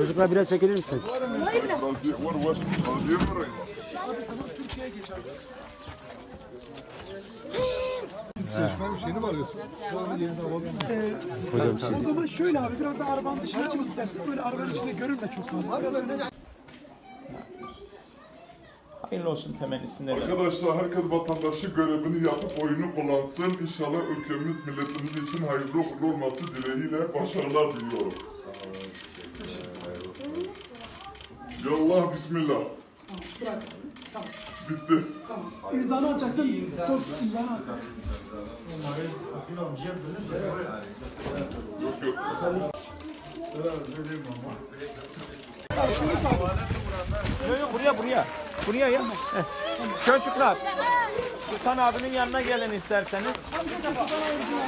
Çocuklar biraz çekilir misiniz? Siz seçmen bir şeyini mi arıyorsunuz? Bu? Hocam şey. O zaman şöyle abi biraz da arabanın dışına çıkmak istersen böyle arabanın içinde görünme çok fazla. Hayırlı olsun temennisinde de. Arkadaşlar herkes vatandaşı görevini yapıp oyunu kullansın. İnşallah ülkemiz milletimiz için hayırlı uğurlu olması dileğiyle başarılar diliyorum. Yallah bismillah. bırak. Tamam. Bitti. Tamam. İmzanı atacaksın. İmzanı at. Yok yok. Yok yok buraya buraya. Buraya ya. Çocuklar. Sultan abinin yanına gelin isterseniz.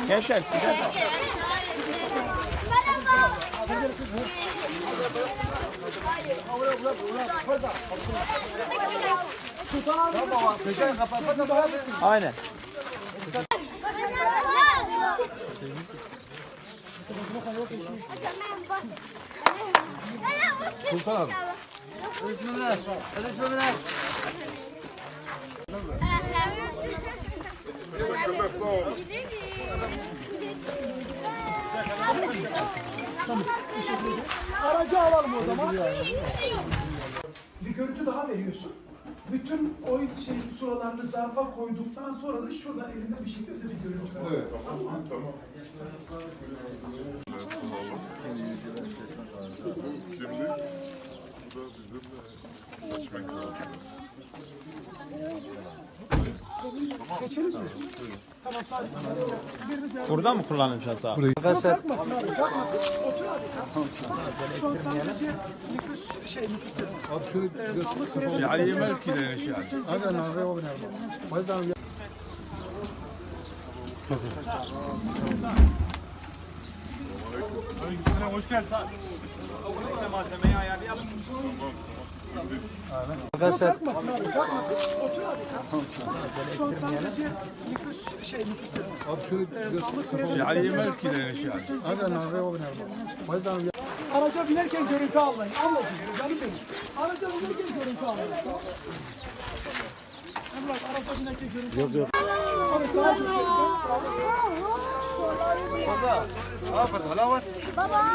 Gençler size de. Aynen. Sultan abi. Teşekkürler sağ olun. Aracı alalım o zaman. Bir görüntü daha veriyorsun. Bütün oy şey suralarını zarfa koyduktan sonra da şuradan elinde bir şekilde bize bir görüntü. Evet. Tamam. Şimdi bu da bizim seçmek zorundayız. Seçelim mi? Tamam sadece. Biriniz yardım. Burada mı kullanacağız abi? Yok kalkmasın abi kalkmasın. Otur abi kalk. Şu an sadece nüfus şey nüfus diyorum. Abi şöyle bir biraz Sağlık kafamı... görevlisi- Ali yemek gidelim yani. Hadi lan abi o nerede? Hadi lan ya. Hoş geldin. Malzemeyi ayarlayalım. Yok kalkmasın abi kalkmasın. Otur abi. Şu an sadece nüfus şey nüfus. Abi şöyle bir biraz Sağlık görevlisi- Ali yemek gidelim yani. Hadi lan abi o nerede? Hadi lan. Araca binerken görüntü almayın. Ablacığım, canım benim. Araca binerken görüntü almayın. Emrah, araca binerken görüntü Yok yok. Abi sağa geçelim. Sağa Baba.